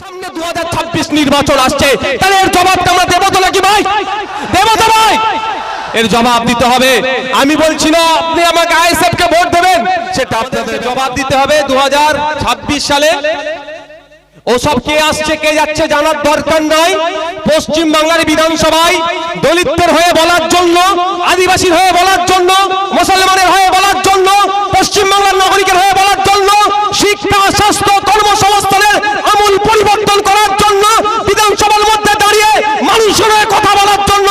সামনে দু নির্বাচন আসছে। তাহলে এর জবাবটা আমরা দেবো তো নাকি ভাই? দেবো তো ভাই? এর জবাব দিতে হবে। আমি বলছি না, আপনি আমাকে আইএসএফ কে ভোট দেবেন। সেটা আপনাদের জবাব দিতে হবে দু সালে। ওসব কে আসছে, কে যাচ্ছে জানার দরকার নয় পশ্চিম বাংলার বিধানসভায় দলিতদের হয়ে বলার জন্য, আদিবাসীর হয়ে বলার জন্য, মুসলমানের হয়ে বলার জন্য পশ্চিম বাংলার নাগরিকের হয়ে বলার শিক্ষা, স্বাস্থ্য, কর্মসংস্থানের আমূল পরিবর্তন করার জন্য বিধানসভার মধ্যে দাঁড়িয়ে মানুষের কথা বলার জন্য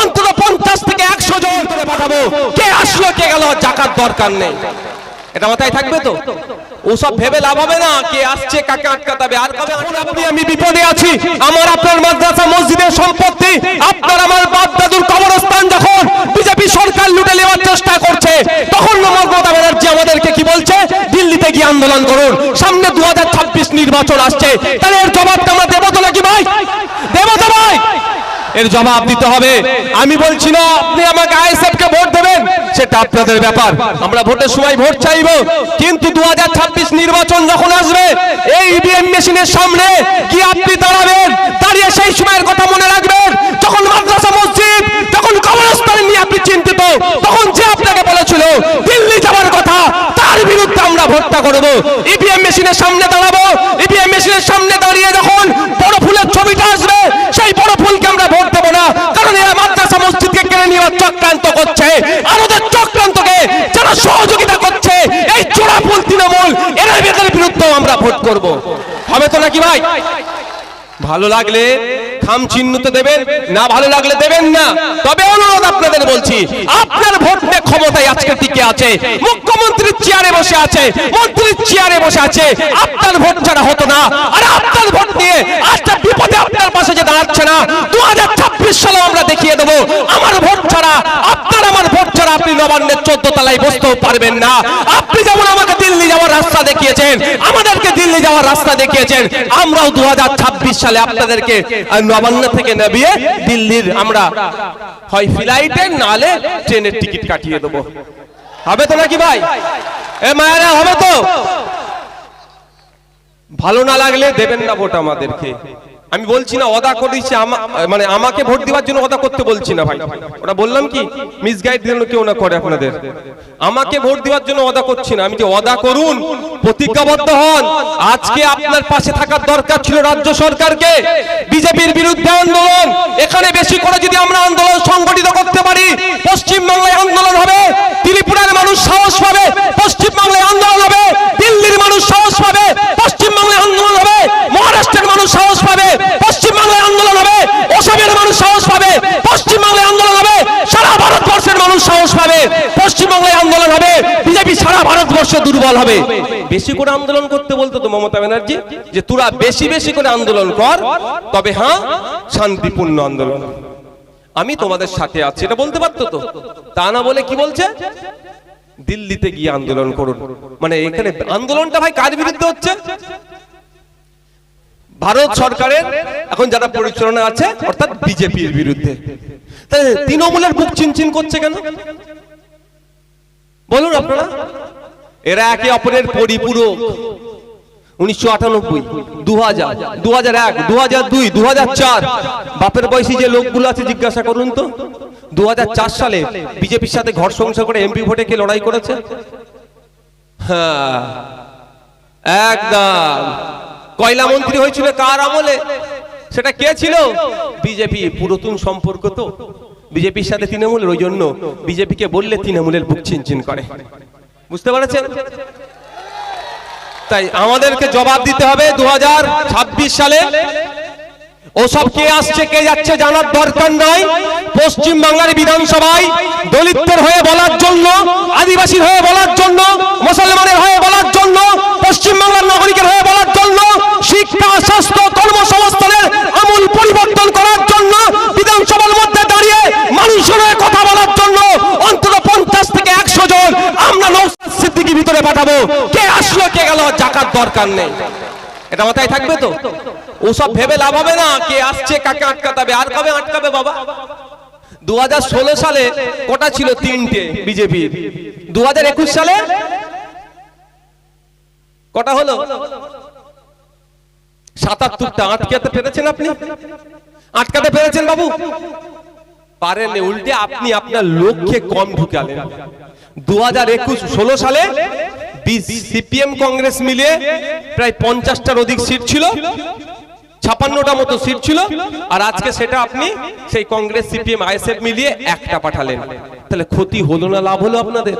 অন্তত পঞ্চাশ থেকে একশো জন করে পাঠাবো। কে আসলো, কে গেল জাকার দরকার নেই। এটা মাথায় থাকবে তো? ওসব ভেবে লাভ হবে না। কে আসছে, কাকে আটকাতে হবে আর কবে? আপনি, আমি বিপদে আছি। আমার আপনার মাদ্রাসা, মসজিদের সম্পত্তি, আপনার আমার বাপ দাদুর কবরস্থান যখন বিজেপি সরকার লুটে নেওয়ার চেষ্টা করছে, তখন মমতা ব্যানার্জি আমাদেরকে কি বলছে? দিল্লিতে গিয়ে আন্দোলন করুন। সামনে দু হাজার ছাব্বিশ নির্বাচন আসছে। তাহলে এর জবাবটা আমরা দেবো তো নাকি ভাই? দেবো তো ভাই? এর জবাব দিতে হবে। আমি বলছি না, আপনি আমাকে আইএসএফ কে ভোট দেবেন? সেটা আপনাদের ব্যাপার। আমরা ভোটের সময় ভোট চাইব, কিন্তু দু হাজার ছাব্বিশ নির্বাচন যখন আসবে, এই ইভিএম মেশিনের সামনে কি আপনি দাঁড়াবেন? দাঁড়িয়ে সেই সময়ের কথা মনে রাখবেন। যখন মাদ্রাসা মসজিদ, যখন কবরস্থান নিয়ে আপনি চিন্তিত, তখন যে আপনাকে বলেছিল, দিল্লি যাওয়ার কথা, তার বিরুদ্ধে আমরা ভোটটা করব। ইভিএম মেশিনের সামনে দাঁড়াবো। ইভিএম মেশিনের সামনে দাঁড়িয়ে যখন বড় ফুলের ছবিটা আসবে, সেই বড় ফুলকে আমরা ভোট দেবো না, কারণ এরা মাদ্রাসা মসজিদকে কেড়ে নেওয়ার চক্রান্ত করছে। আমাদের চক্রান্তকে যারা সহযোগিতা করছে, এই চোরা ফুল তৃণমূল এরা এদের বিরুদ্ধে আমরা ভোট করব। হবে তো নাকি ভাই? ভালো লাগলে খাম চিহ্নিত দেবেন, না ভালো লাগলে দেবেন না। তবে অনুরোধ আপনাদের বলছি, আপনার ভোট ক্ষমতায় আজকে টিকে আছে, মুখ্যমন্ত্রীর চেয়ারে বসে আছে, মন্ত্রীর চেয়ারে বসে আছে, আপনার ভোট ছাড়া হতো না। আর আপনার ভোট নিয়ে আজকে বিপদে আপনার পাশে যে দাঁড়াচ্ছে না দু হাজার ছাব্বিশ সালে আমরা দেখিয়ে দেবো, আমার ভোট ছাড়া, আপনার আমার ভোট ছাড়া আপনি নবান্নের চোদ্দ তলায় বসতেও পারবেন না। আপনি যেমন আমাকে দিল্লি যাওয়ার রাস্তা দেখিয়েছেন, আমাদেরকে দিল্লি যাওয়ার রাস্তা দেখিয়েছেন, আমরাও দু হাজার ছাব্বিশ সালে আপনাদেরকে নবান্ন থেকে নামিয়ে দিল্লির আমরা হয় ফ্লাইটে নালে ট্রেনের টিকিট কাটিয়ে দেবো। হবে তো নাকি ভাই? এ মায়েরা, হবে তো? ভালো না লাগলে দেবেন না ভোট আমাদেরকে। আমি বলছি না অদা করেছি মানে আমাকে ভোট দেওয়ার জন্য অদা করতে বলছি না ভাই। ওটা বললাম কি? মিসগাইড যেন কেউ না করে আপনাদের। আমাকে ভোট দেওয়ার জন্য অদা করছি না। আমি যে অদা করুন, প্রতিজ্ঞাবদ্ধ হন। আজকে আপনার পাশে থাকার দরকার ছিল রাজ্য সরকারকে। বিজেপির বিরুদ্ধে আন্দোলন। এখানে বেশি করে যদি আমরা আন্দোলন সংগঠিত করতে পারি পশ্চিম বাংলায় আন্দোলন হবে। ত্রিপুরার মানুষ সাহস পাবে পশ্চিম বাংলায় আন্দোলন হবে। দিল্লির মানুষ সাহস পাবে পশ্চিম বাংলায় আন্দোলন হবে মহারাষ্ট্রের মানুষ সাহস পাবে পশ্চিম বাংলায় আন্দোলন হবে অসমের মানুষ সাহস পাবে পশ্চিম বাংলায় আন্দোলন হবে সারা ভারতবর্ষের মানুষ সাহস পাবে পশ্চিম বাংলায় আন্দোলন হবে বিজেপি সারা দুর্বল হবে। বেশি করে আন্দোলন করতে বলতো তো মমতা ব্যানার্জি, যে তোরা বেশি বেশি করে আন্দোলন কর, তবে হ্যাঁ শান্তিপূর্ণ আন্দোলন আমি তোমাদের সাথে আছি, এটা বলতে পারতো তো? তা না বলে কি বলছে? দিল্লিতে গিয়ে আন্দোলন করুন। মানে এখানে আন্দোলনটা ভাই কার বিরুদ্ধে হচ্ছে? ভারত সরকারের, এখন যারা পরিচালনা আছে, অর্থাৎ বিজেপির বিরুদ্ধে। তৃণমূলের বুক চিনচিন করছে কেন? বলুন আপনারা। এরা একে অপরের পরিপূরক। উনিশশো আটানব্বই দু হাজার দু হাজার এক দু হাজার দুই দু হাজার চার। বাপের বয়সী যে লোকগুলো আছে, জিজ্ঞাসা করুন তো। দু হাজার চার সালে বিজেপির সাথে ঘর সংসার করে এমপি ভোটে কে লড়াই করেছে? হ্যাঁ একদম। কয়লা মন্ত্রী হয়েছিল কার আমলে? সেটা কে ছিল? বিজেপি, পুরাতন সম্পর্ক তো। বিজেপির সাথে তৃণমূলের, ওই জন্য বিজেপিকে বললে তৃণমূলের বুক চিনচিন করে। বুঝতে পারছেন? তাই আমাদেরকে জবাব দিতে হবে দু সালে। ওসব কে আসছে কে যাচ্ছে জানার দরকার নয় পশ্চিম বাংলার বিধানসভায় দলিতদের হয়ে বলার জন্য আদিবাসীর হয়ে বলার জন্য মুসলমানের হয়ে বলার জন্য পশ্চিম বাংলার নাগরিকের হয়ে বলার জন্য শিক্ষা স্বাস্থ্য কর্মসংস্থানের আমূল পরিবর্তন করার জন্য বিধানসভার মধ্যে দাঁড়িয়ে মানুষের কথা বলার জন্য অন্তত পঞ্চাশ থেকে একশো জন আমরা সিদ্দিকি ভিতরে পাঠাবো। কে আসলো, কে গেল জাকার দরকার নেই। এটা মাথায় থাকবে তো? ওসব ভেবে লাভ হবে না, কে আসছে, কাকে আটকাতে হবে আর কবে আটকাবে বাবা? দু সালে কটা ছিল তিনটে বিজেপির দু সালে? কটা হলো? সাতাত্তরটা। আটকাতে পেরেছেন আপনি? আটকাতে পেরেছেন বাবু? পারেননি, উল্টে আপনি আপনার লক্ষ্যে কম ঢুকালেন। দু হাজার একুশ ষোলো সালে সিপিএম কংগ্রেস মিলিয়ে প্রায় পঞ্চাশটার অধিক সিট ছিল, ছাপান্নটা মতো সিট ছিল, আর আজকে সেটা আপনি সেই কংগ্রেস, সিপিএম, আইএসএফ মিলিয়ে একটা পাঠালেন। তাহলে ক্ষতি হলো না, লাভ হলো আপনাদের?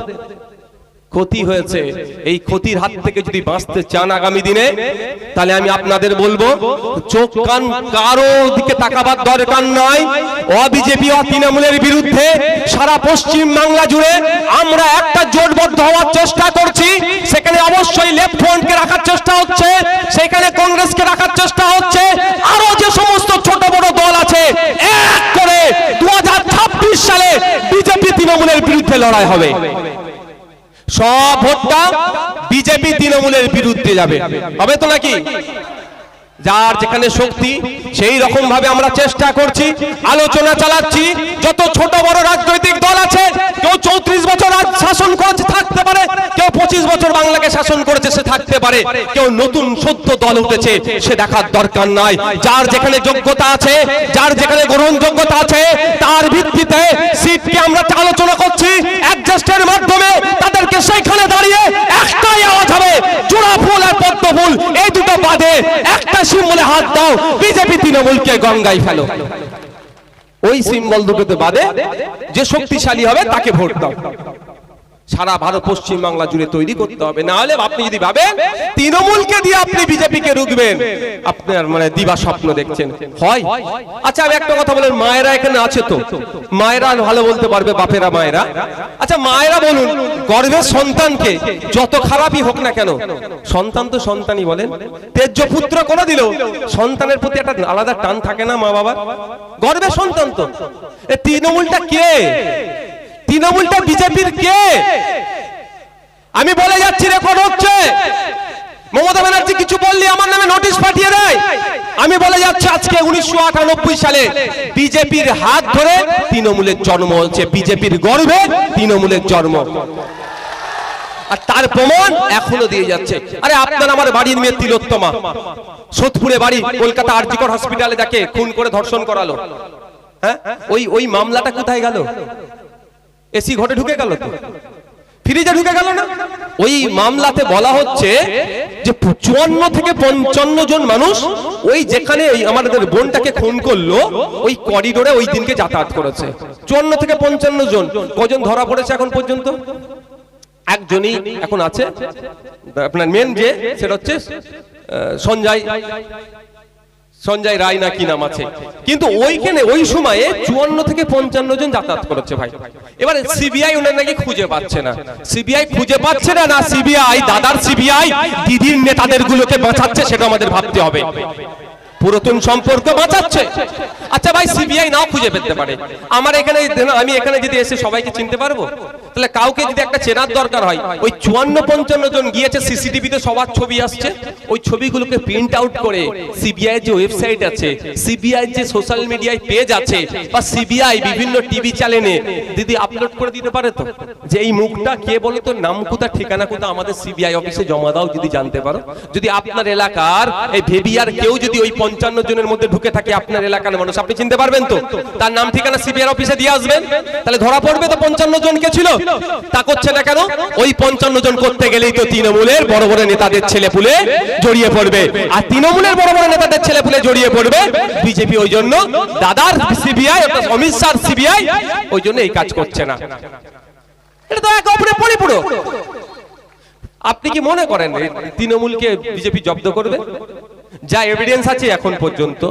ক্ষতি হয়েছে, এই ক্ষতির হাত থেকে যদি বাঁচতে চান আগামী দিনে, তাহলে আমি আপনাদের বলব, চোখ কান কারও দিকে তাকাবার দরকার নাই। অবিজেপি ও তৃণমূলের বিরুদ্ধে সারা পশ্চিম বাংলা জুড়ে আমরা একটা জোটবদ্ধ হওয়ার চেষ্টা করছি। সেখানে অবশ্যই লেফট ফ্রন্টকে রাখার চেষ্টা হচ্ছে, সেখানে কংগ্রেসকে রাখার চেষ্টা হচ্ছে। আরও যে সমস্ত ছোট বড় দল আছে, এক করে দু হাজার ছাব্বিশ সালে বিজেপি তৃণমূলের বিরুদ্ধে লড়াই হবে। সব ভোটটা বিজেপি তৃণমূলের বিরুদ্ধে যাবে। হবে তো নাকি? যার যেখানে শক্তি, সেই রকম ভাবে আমরা চেষ্টা করছি, আলোচনা চালাচ্ছি। যত ছোট বড় রাজনৈতিক দল আছে, কেউ চৌত্রিশ বছর শাসন করেছে, থাকতে পারে। কেউ পঁচিশ বছর বাংলাকে শাসন করেছে, সে থাকতে পারে। কেউ নতুন সত্য দল উঠেছে, সে দেখার দরকার নাই। যার যেখানে যোগ্যতা আছে, যার যেখানে গ্রহণযোগ্যতা আছে, তার ভিত্তিতে সিটকে আমরা আলোচনা করছি। অ্যাডজাস্টের মাধ্যমে তাদেরকে সেইখানে দাঁড়িয়ে একটাই আওয়াজ হবে, জোড়া ফুল আর পদ্ম ফুল। এই দুটো বাদে একটা সিম্বলে হাত দাও, বিজেপি তৃণমূলকে গঙ্গায় ফেলো। ওই সিম্বল দুটোতে বাদে যে শক্তিশালী হবে তাকে ভোট দাও। সারা ভারত পশ্চিম বাংলা জুড়ে তৈরি করতে হবে। না হলে আপনি যদি ভাবেন, তৃণমূলকে দিয়ে আপনি বিজেপিকে রুখবেন, আপনার মানে দিবা স্বপ্ন দেখছেন। হয়? আচ্ছা আমি একটা কথা বলেন, মায়েরা এখানে আছে তো? মায়েরা ভালো বলতে পারবে, বাপেরা মায়েরা? আচ্ছা মায়েরা বলুন, গর্ভের সন্তানকে যত খারাপই হোক না কেন, সন্তান তো সন্তানই বলেন। তেজ্য পুত্র করে দিল সন্তানের প্রতি একটা আলাদা টান থাকে না মা বাবার গর্ভের সন্তান তো। তৃণমূলটা কে? তৃণমূলটা বিজেপির কে? আমি বলে যাচ্ছি রেকর্ড হচ্ছে। মমতা ব্যানার্জি কিছু বললি, আমার নামে নোটিশ পাঠিয়ে দেয়। আমি বলে যাচ্ছি আজকে উনিশশো সালে বিজেপির হাত ধরে তৃণমূলের জন্ম হচ্ছে, বিজেপির গর্বে তৃণমূলের জন্ম। আর তার প্রমাণ এখনও দিয়ে যাচ্ছে। আরে আপনার আমার বাড়ির মেয়ে তিলোত্তমা, সোদপুরে বাড়ি, কলকাতা আরজিকর হসপিটালে যাকে খুন করে ধর্ষণ করালো। হ্যাঁ? ওই ওই মামলাটা কোথায় গেল? এসি ঘটে ঢুকে গেল। তো ফ্রিজে ঢুকে গেল না? ওই মামলাতে বলা হচ্ছে যে চুয়ান্ন থেকে পঞ্চান্ন জন মানুষ ওই যেখানে আমাদের বোনটাকে খুন করল ওই করিডোরে ওই দিনকে যাতায়াত করেছে। চুয়ান্ন থেকে পঞ্চান্ন জন। কজন ধরা পড়েছে এখন পর্যন্ত? একজনই এখন আছে। আপনার মেন যে সেটা হচ্ছে সঞ্জয়। সঞ্জয় রায় না কি নাম আছে? কিন্তু ওইখানে ওই সময়ে চুয়ান্ন থেকে পঞ্চান্ন জন যাতায়াত করেছে ভাই। এবারে সিবিআই ওনার নাকি খুঁজে পাচ্ছে না। সিবিআই খুঁজে পাচ্ছে না না সিবিআই, দাদার সিবিআই, দিদির নেতাদের গুলোকে বাঁচাচ্ছে সেটা আমাদের ভাবতে হবে। পুরাতন সম্পর্ক বাঁচাচ্ছে। আচ্ছা ভাই, সিবিআই নাও খুঁজে পেতে পারে। আমার এখানে, আমি এখানে যদি এসে সবাইকে চিনতে পারব? তাহলে কাউকে যদি একটা চেনার দরকার হয়, ওই চুয়ান্ন পঞ্চান্ন জন গিয়েছে সিসিটিভিতে সবার ছবি আসছে, ওই ছবিগুলোকে প্রিন্ট আউট করে সিবিআই যে ওয়েবসাইট আছে সিবিআই যে সোশ্যাল মিডিয়ায় পেজ আছে, বা সিবিআই বিভিন্ন টিভি চ্যানেলে দিদি আপলোড করে দিতে পারে তো? যে এই মুখটা কে বলো তো, নাম কোথা, ঠিকানা কোথা, আমাদের সিবিআই অফিসে জমা দাও, যদি জানতে পারো। যদি আপনার এলাকার এই ভেবিয়ার কেউ যদি ওই পঞ্চান্ন জনের মধ্যে ঢুকে থাকে, আপনার এলাকার মানুষ, আপনি চিনতে পারবেন তো? তার নাম ঠিকানা সিবিআই অফিসে দিয়ে আসবেন। তাহলে ধরা পড়বে তো পঞ্চান্ন জন কে ছিল? তা করছে না কেন? ওই পঞ্চান্ন জন করতে গেলেই তো তৃণমূলের বড় বড় নেতাদের ছেলে পুলে জড়িয়ে পড়বে। আর তৃণমূলের বড় বড় নেতাদের ছেলে পুলে জড়িয়ে পড়বে বিজেপি ওই জন্য। দাদার সিবিআই অমিত শাহ সিবিআই ওই জন্য এই কাজ করছে না। এটা আপনি কি মনে করেন তৃণমূলকে বিজেপি জব্দ করবে? যা এভিডেন্স আছে এখন পর্যন্ত।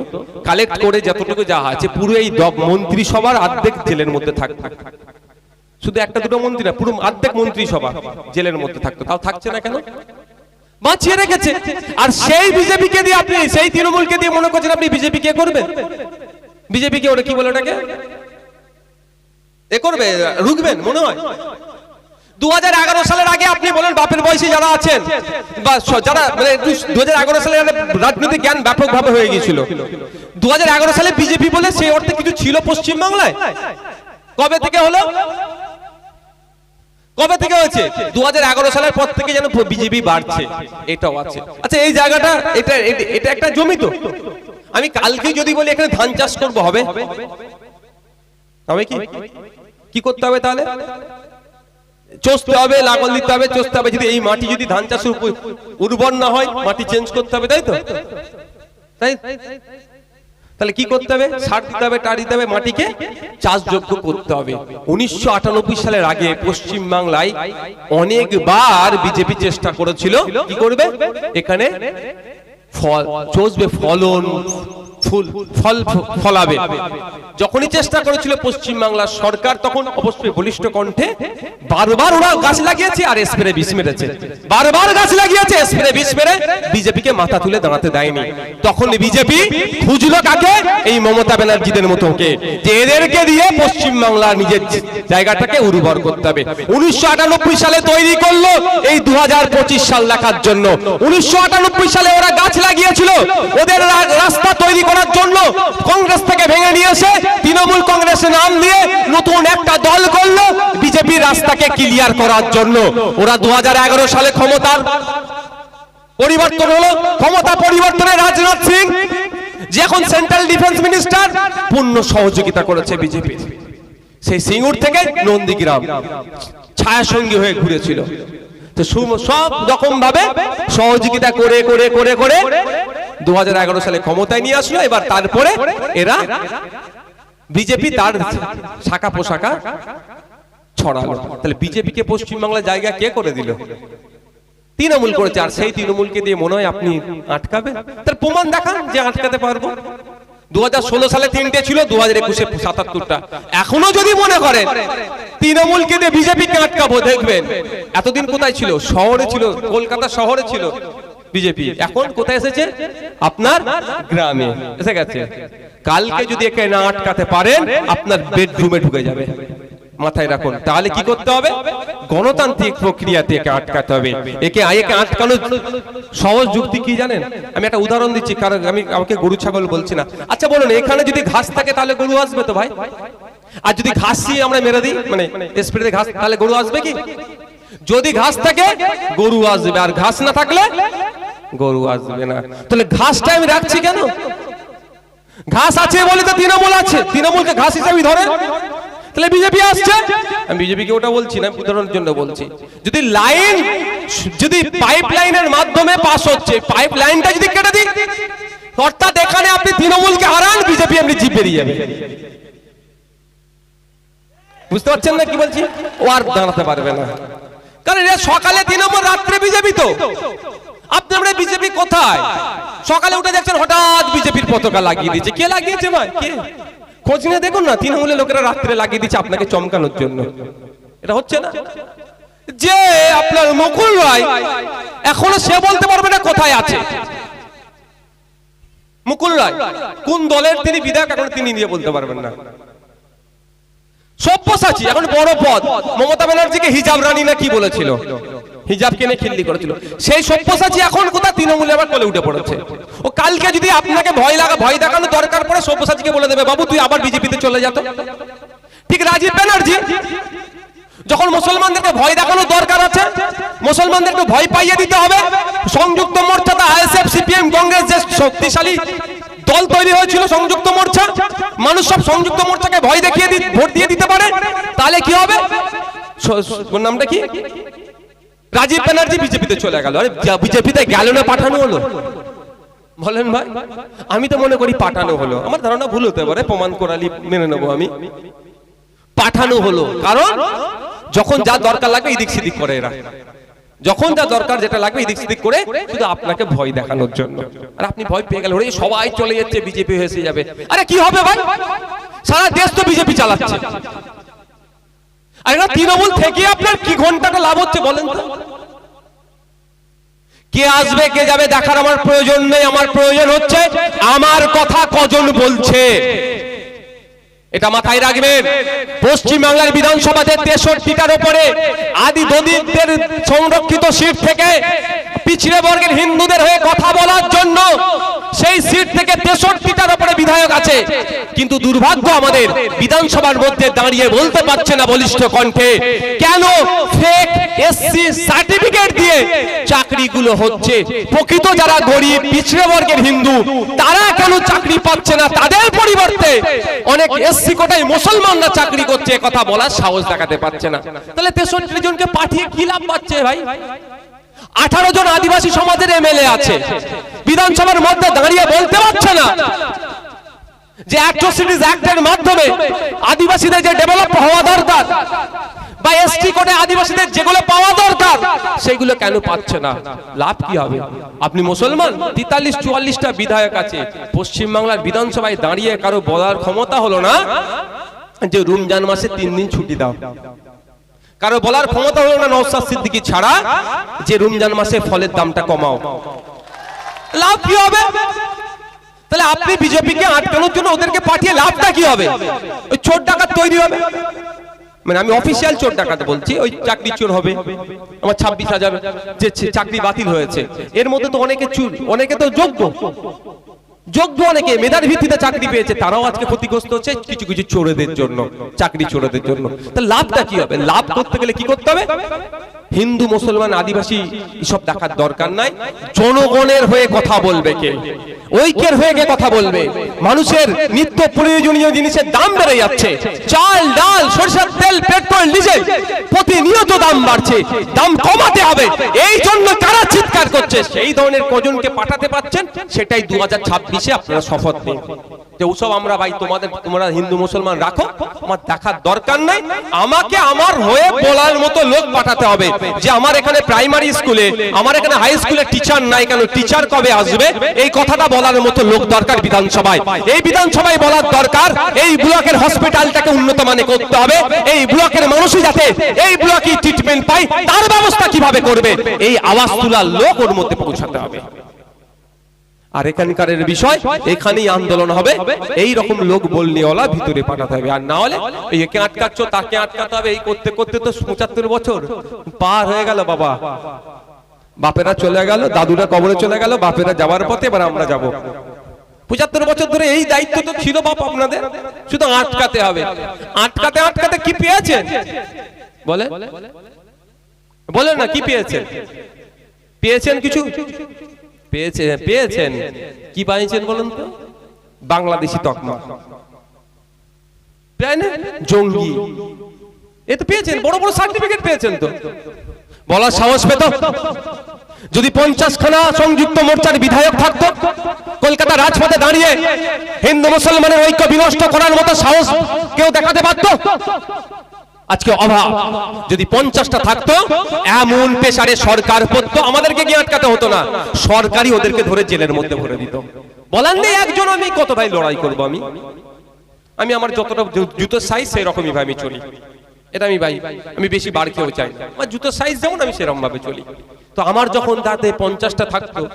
কালেক্ট করে যতটুকু যা আছে, পুরো এই মন্ত্রিসভার অর্ধেক জেলের মধ্যে থাকবে শুধু একটা দুটো মন্ত্রী না, পুরো অর্ধেক মন্ত্রিসভা জেলের মধ্যে থাকতো। তাও থাকছে না কেন? বাঁচিয়ে রেখেছে। আর সেই বিজেপিকে দিয়ে আপনি, সেই তৃণমূলকে দিয়ে মনে করছেন আপনি বিজেপি কে করবেন? বিজেপি কে ওটা কি বলে ওটাকে? এ করবে, রুখবেন, মনে হয়। দুহাজার এগারো সালের আগে আপনি বলেন বাপের বয়সী যারা আছেন, বা যারা মানে দু হাজার সালে রাজনৈতিক জ্ঞান ব্যাপকভাবে হয়ে গিয়েছিল। দু হাজার এগারো সালে বিজেপি বলে সেই অর্থে কিছু ছিল পশ্চিমবাংলায়। কবে থেকে হলো? কবে থেকে হয়েছে? দু সালের পর থেকে যেন বিজেপি বাড়ছে। এটাও আছে। আচ্ছা এই জায়গাটা, এটা, এটা- একটা জমি তো। আমি কালকে যদি বলি এখানে ধান চাষ করব, হবে? হবে কি? কি করতে হবে তাহলে? চষতে হবে লাঙল দিতে হবে, চষতে হবে। যদি এই মাটি যদি ধান উপ- উর্বর না হয়, মাটি চেঞ্জ করতে হবে, তাই তো? তাই? তাহলে কি করতে হবে? সার দিতে হবে, টার দিতে হবে মাটিকে। চাষযোগ্য করতে হবে। উনিশশো আটানব্বই সালের আগে পশ্চিম বাংলায় অনেকবার বিজেপি চেষ্টা করেছিল। কি করবে? এখানে ফল, চষবে ফলন। ফুল, ফল ফলাবে। যখনই চেষ্টা করেছিল পশ্চিম বাংলার সরকার, তখন অবশ্যই বলিষ্ঠ কণ্ঠে বারবার ওরা গাছ লাগিয়েছে আর স্প্রে বিষ মেরেছে। বারবার গাছ লাগিয়েছে, স্প্রে বিষ মেরে বিজেপিকে মাথা তুলে দাঁড়াতে দেয়নি। তখন বিজেপি খুঁজলো কাকে? এই মমতা ব্যানার্জিদের মতোকে যে এদেরকে দিয়ে নিজের জায়গাটাকে উর্বর করতে হবে। উনিশশো আটানব্বই সালে তৈরি করল এই দু হাজার পঁচিশ সাল দেখার জন্য। উনিশশো আটানব্বই সালে ওরা গাছ লাগিয়েছিল। ওদের রাস্তা তৈরি করার জন্য কংগ্রেস থেকে ভেঙে নিয়ে এসে তৃণমূল কংগ্রেসের নাম দিয়ে নতুন একটা দল করল। বিজেপি রাস্তাকে ক্লিয়ার করার জন্য। ওরা দু সালে ক্ষমতার পরিবর্তন হলো। ক্ষমতা পরিবর্তনে রাজনাথ সিং, যে এখন সেন্ট্রাল ডিফেন্স মিনিস্টার পূর্ণ সহযোগিতা করেছে বিজেপি। সেই সিঙ্গুর থেকে নন্দীগ্রাম ছায়া সঙ্গী হয়ে ঘুরেছিল। সব রকম ভাবে সহযোগিতা করে করে করে করে দুহাজার এগারো সালে ক্ষমতায় নিয়ে আসলো, এবার তারপরে এরা বিজেপি তার শাখা পোশাকা ছড়ালো। তাহলে বিজেপিকে পশ্চিমবাংলার জায়গা কে করে দিল? তৃণমূল করেছে, আর সেই তৃণমূলকে দিয়ে মনে হয় আপনি আটকাবেন। তার প্রমাণ দেখান যে আটকাতে পারব। দু হাজার ষোলো সালে তিনটে ছিল দু হাজার একুশে সাতাত্তরটা। এখনও যদি মনে করেন তৃণমূলকে দিয়ে বিজেপিকে আটকাবো, দেখবেন। এতদিন কোথায় ছিল? শহরে ছিল, কলকাতা শহরে ছিল। বিজেপি। এখন কোথায় এসেছে? আপনার গ্রামে। এসে গেছে। কালকে যদি একে না আটকাতে পারেন আপনার বেডরুমে ঢুকে যাবে। মাথায় রাখুন। তাহলে কি করতে হবে? গণতান্ত্রিক প্রক্রিয়াতে একে আটকাতে হবে। একে একে আটকানোর সহজ যুক্তি কি জানেন? আমি একটা উদাহরণ দিচ্ছি কারণ আমি আমাকে গরু ছাগল বলছি না। আচ্ছা বলুন এখানে যদি ঘাস থাকে তাহলে গরু আসবে তো ভাই? আর যদি ঘাস দিয়ে আমরা মেরে দিই মানে স্প্রেতে ঘাস তাহলে গরু আসবে কি? যদি ঘাস থাকে, গরু আসবে। আর ঘাস না থাকলে, গরু আসবে না। তাহলে ঘাসটা আমি রাখছি কেন? ঘাস আছে বলে তো তৃণমূল আছে। তৃণমূলকে ঘাস হিসাবে ধরে। তাহলে বিজেপি আসছে। আমি বিজেপিকে ওটা বলছি না উদাহরণের জন্য বলছি। যদি লাইন, যদি পাইপ লাইনের মাধ্যমে পাস হচ্ছে পাইপ লাইনটা যদি কেটে দিই, অর্থাৎ এখানে আপনি তৃণমূলকে হারান, বিজেপি আপনি জিপ বেরিয়ে যাবে। বুঝতে পারছেন না কি বলছি? ও আর দাঁড়াতে পারবে না। কারণ এরা সকালে তৃণমূল রাত্রে বিজেপি তো। আপনি আমরা বিজেপি কোথায়? সকালে উঠে দেখছেন হঠাৎ বিজেপির পতাকা লাগিয়ে দিয়েছে কে লাগিয়েছে ভাই? কে? খোঁজ নিয়ে দেখুন না, তৃণমূলের লোকেরা রাত্রে লাগিয়ে দিচ্ছে আপনাকে চমকানোর জন্য। এটা হচ্ছে না? যে আপনার মুকুল রায়, এখনও সে বলতে পারবে না কোথায় আছে। মুকুল রায়, কোন দলের তিনি বিধায়ক, এখন তিনি নিয়ে বলতে পারবেন না। সব্যসাচী এখন বড় পদ। মমতা ব্যানার্জিকে হিজাব রানী না কি বলেছিল? হিজাব কেনে খিল্লি করেছিল? সেই সব্যসাচী এখন কোথায়? তৃণমূলে আবার কোলে উঠে পড়েছে। ও কালকে যদি আপনাকে ভয় লাগা ভয় দেখানো দরকার পড়ে সব্যসাচীকে বলে দেবে বাবু তুই আবার বিজেপিতে চলে যা তো। ঠিক রাজীব ব্যানার্জি যখন মুসলমানদেরকে ভয় দেখানো দরকার আছে মুসলমানদেরকে ভয় পাইয়ে দিতে হবে। সংযুক্ত মোর্চা মোর্চাতে আইএসএফ সিপিএম কংগ্রেস যে শক্তিশালী দল তৈরি হয়েছিল সংযুক্ত মোর্চা। মানুষ সব সংযুক্ত মোর্চাকে ভয় দেখিয়ে ভোট দিয়ে দিতে পারে। তাহলে কি হবে? নামটা কি? রাজীব ব্যানার্জি বিজেপিতে চলে গেল। আরে বিজেপিতে গেল না, পাঠানো হলো। বলেন ভাই, আমি তো মনে করি পাঠানো হলো। আমার ধারণা ভুল হতে পারে, প্রমাণ করালি মেনে নেব আমি। পাঠানো হলো। কারণ যখন যা দরকার লাগবে, এদিক সেদিক করে এরা। যখন যা দরকার যেটা লাগবে এদিক সেদিক করে শুধু আপনাকে ভয় দেখানোর জন্য। আর আপনি ভয় পেয়ে গেলেন ওরে সবাই চলে যাচ্ছে বিজেপি হয়ে যাবে। আরে কি হবে ভাই? সারা দেশ তো বিজেপি চালাচ্ছে। আর এরা তৃণমূল থেকে আপনার কি ঘন্টাটা লাভ হচ্ছে বলেন তো? কে আসবে কে যাবে দেখার আমার প্রয়োজন নেই আমার প্রয়োজন হচ্ছে আমার কথা কজন বলছে? এটা মাথায় রাখবেন। পশ্চিমবাংলার বিধানসভাতে তেষট্টিটার ওপরে আদি দলিতদের সংরক্ষিত সিট থেকে পিছিয়ে বর্গের হিন্দুদের হয়ে কথা বলার জন্য সেই সিট থেকে তেষট্টিটার উপরে বিধায়ক আছে। কিন্তু দুর্ভাগ্য আমাদের বিধানসভার মধ্যে দাঁড়িয়ে বলতে পারছে না বলিষ্ঠ কণ্ঠে, কেন ফেক এসসি সার্টিফিকেট দিয়ে চাকরিগুলো হচ্ছে? প্রকৃত যারা গরিব, পিছড়ে বর্গের হিন্দু, তারা কেন চাকরি পাচ্ছে না? তাদের পরিবর্তে অনেক এসসি কোটায় মুসলমানরা চাকরি করছে কথা বলার সাহস দেখাতে পারছে না। তাহলে তেষট্টি জনকে পাঠিয়ে কি লাভ পাচ্ছে ভাই? আঠারো জন আদিবাসী সমাজের এমএলএ আছে। বিধানসভার মধ্যে দাঁড়িয়ে বলতে পারছে না যে অ্যাট্রোসিটিস অ্যাক্টের মাধ্যমে আদিবাসীদের যে ডেভেলপ হওয়া দরকার বা এসটি কোডে আদিবাসীদের যেগুলো পাওয়া দরকার, সেগুলো কেন পাচ্ছে না? লাভ কি হবে? আপনি মুসলমান? তেতাল্লিশ, চুয়াল্লিশটা বিধায়ক আছে। পশ্চিমবাংলার বিধানসভায় দাঁড়িয়ে কারও বলার ক্ষমতা হলো না যে রমজান মাসে তিন দিন ছুটি দাও। কারও বলার ক্ষমতা হলো না নওসাদ সিদ্দিকি ছাড়া, যে রমজান মাসে ফলের দামটা কমাও। লাভ কি হবে? তাহলে আপনি বিজেপিকে আটকানোর জন্য ওদেরকে পাঠিয়ে লাভটা কি হবে? ওই চোর ডাকাত তৈরি হবে। মানে আমি অফিসিয়াল চোর ডাকাত বলছি, ওই চাকরি চোর হবে। আমার ছাব্বিশ হাজার যে চাকরি বাতিল হয়েছে। এর মধ্যে তো অনেকে চুর, অনেকে তো যোগ্য। যোগ্য অনেকে মেধার ভিত্তিতে চাকরি পেয়েছে তারাও আজকে ক্ষতিগ্রস্ত হচ্ছে কিছু কিছু চোরেদের জন্য চাকরি চোরেদের জন্য। তা লাভটা কি হবে? লাভ করতে গেলে কি করতে হবে? হিন্দু মুসলমান আদিবাসী এসব দেখার দরকার নাই। জনগণের হয়ে কথা বলবে কে? ঐক্যের হয়ে কে কথা বলবে? মানুষের নিত্য প্রয়োজনীয় জিনিসের দাম বেড়ে যাচ্ছে। চাল ডাল সরষের তেল পেট্রোল ডিজেল প্রতিনিয়ত দাম বাড়ছে। দাম কমাতে হবে। এই জন্য কারা চিৎকার করছে? সেই ধরনের কজনকে পাঠাতে পারছেন? সেটাই দু হাজার ছাব্বিশ ছাব্বিশে আপনারা শপথ নিন। যে ওসব আমরা ভাই তোমাদের, তোমরা হিন্দু, মুসলমান রাখো, আমার দেখার দরকার নাই। আমাকে আমার হয়ে বলার মতো লোক পাঠাতে হবে যে আমার এখানে প্রাইমারি স্কুলে আমার এখানে হাই স্কুলে টিচার নাই কেন? টিচার কবে আসবে? এই কথাটা বলার মতো লোক দরকার বিধানসভায়। এই বিধানসভায় বলার দরকার, এই ব্লকের হসপিটালটাকে উন্নত মানে করতে হবে। এই ব্লকের মানুষই যাতে এই ব্লকে ট্রিটমেন্ট পায়, তার ব্যবস্থা কীভাবে করবে? এই আওয়াজ তোলার লোক ওর মধ্যে পৌঁছাতে হবে। আর এখানকার বিষয়, এখানেই আন্দোলন হবে। এই রকম লোক বলনিওয়ালা ভিতরে পাঠাতে হবে। আর না হলে একে আটকাচ্ছ, তাকে আটকাতে হবে। এই করতে করতে তো পঁচাত্তর বছর। পার হয়ে গেল বাবা। বাপেরা চলে গেল দাদুরা কবরে চলে গেল, বাপেরা যাওয়ার পথে এবার আমরা যাব। পঁচাত্তর বছর ধরে এই দায়িত্ব তো ছিল বাপ আপনাদের। শুধু আটকাতে হবে। আটকাতে আটকাতে কি পেয়েছেন? বলে বলেন না, কি পেয়েছেন? পেয়েছেন কিছু? পেয়েছে, পেয়েছেন। কি পাইছেন বলুন তো? বাংলাদেশি তকমা। পেলেন? জঙ্গি। এ তো পেয়েছেন, বড় বড় সার্টিফিকেট পেয়েছেন তো। বলার সাহস পেত? যদি পঞ্চাশ খানা সংযুক্ত মোর্চার বিধায়ক থাকতো, কলকাতা রাজপথে দাঁড়িয়ে হিন্দু মুসলমানের ঐক্য বিনষ্ট করার মতো সাহস কেউ দেখাতে পারতো? আজকে অভাব। যদি পঞ্চাশটা থাকতো, এমন পেশারে সরকার পড়তো, আমাদেরকে গিয়ে আটকাতে হতো না। সরকারই ওদেরকে ধরে জেলের মধ্যে ভরে দিত। বলার নেই একজন আমি কত ভাই লড়াই করব আমি? আমি আমার যতটা জুতোর সাইজ সেই রকমই ভাবে আমি চলি। এটা আমি ভাই, আমি বেশি বার কেউ চাই আমার জুতোর সাইজ যেমন, আমি সেরকম ভাবে চলি। তো আমার যখন তাতে পঞ্চাশটা থাকতো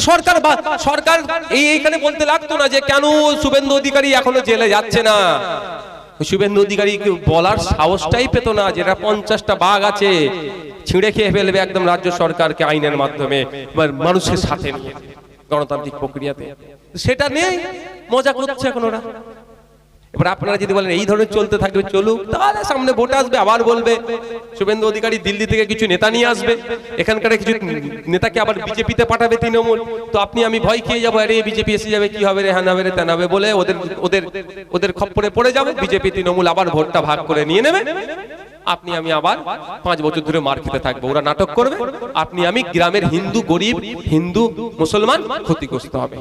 সরকার বা- সরকার এই এইখানে বলতে লাগতো না যে, কেন শুভেন্দু অধিকারী এখনও জেলে যাচ্ছে না? শুভেন্দু অধিকারী বলার সাহসটাই পেত না যেটা পঞ্চাশটা বাঘ আছে, ছিঁড়ে খেয়ে ফেলবে একদম রাজ্য সরকারকে আইনের মাধ্যমে মানুষের সাথে গণতান্ত্রিক প্রক্রিয়াতে। সেটা নেই মজা করছে এখন ওরা। এবার আপনারা যদি বলেন, এই ধরনের চলতে থাকবে, চলুক, তাহলে সামনে ভোট আসবে, আবার বলবে, শুভেন্দু অধিকারী দিল্লি থেকে কিছু নেতা নিয়ে আসবে, এখানকার কিছু নেতাকে আবার বিজেপিতে পাঠাবে তৃণমূল। তো আপনি, আমি ভয় খেয়ে যাব, আরে, বিজেপি এসে যাবে, কি হবে রে হবে রে তেন হবে বলে ওদের ওদের ওদের খপ্পরে পড়ে যাবে, বিজেপি তৃণমূল আবার ভোটটা ভাগ করে নিয়ে নেবে। আপনি, আমি আবার পাঁচ বছর ধরে মার খেতে থাকব, ওরা নাটক করবে। আপনি, আমি গ্রামের হিন্দু গরিব, হিন্দু মুসলমান ক্ষতিগ্রস্ত হবে।